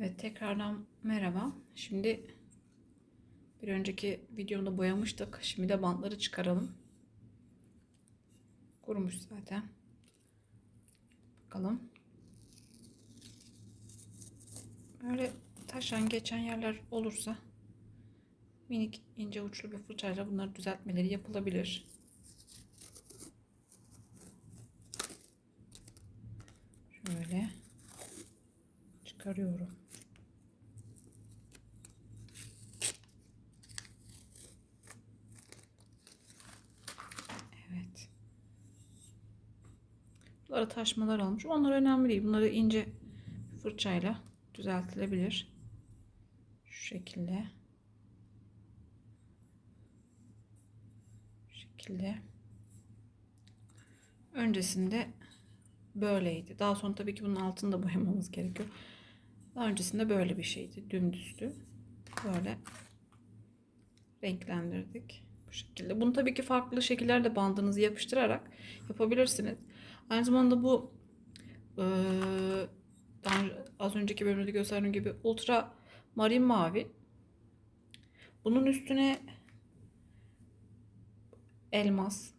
Evet tekrardan merhaba. Şimdi bir önceki videomda boyamıştık. Şimdi de bantları çıkaralım. Kurumuş zaten. Bakalım. Böyle taşan geçen yerler olursa minik ince uçlu bir fırçayla bunları düzeltmeleri yapılabilir. Şöyle çıkarıyorum. Evet. Bunlara taşmalar olmuş. Onlar önemli değil. Bunları ince fırçayla düzeltilebilir. Şu şekilde. Şu şekilde. Öncesinde böyleydi. Daha sonra tabii ki bunun altını da boyamamız gerekiyor. Daha öncesinde böyle bir şeydi. Dümdüzdü. Böyle renklendirdik. Bu şekilde. Bunu tabii ki farklı şekillerde bandınızı yapıştırarak yapabilirsiniz. Aynı zamanda bu önce- az önceki bölümde gösterdiğim gibi ultra marin mavi. Bunun üstüne elmas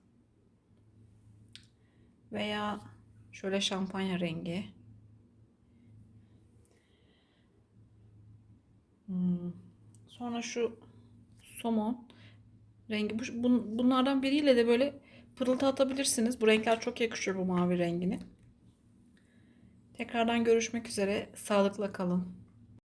veya şöyle şampanya rengi. Hmm. Sonra şu somon rengi. Bu, bun- bunlardan biriyle de böyle pırıltı atabilirsiniz. Bu renkler çok yakışıyor bu mavi rengini. Tekrardan görüşmek üzere. Sağlıkla kalın.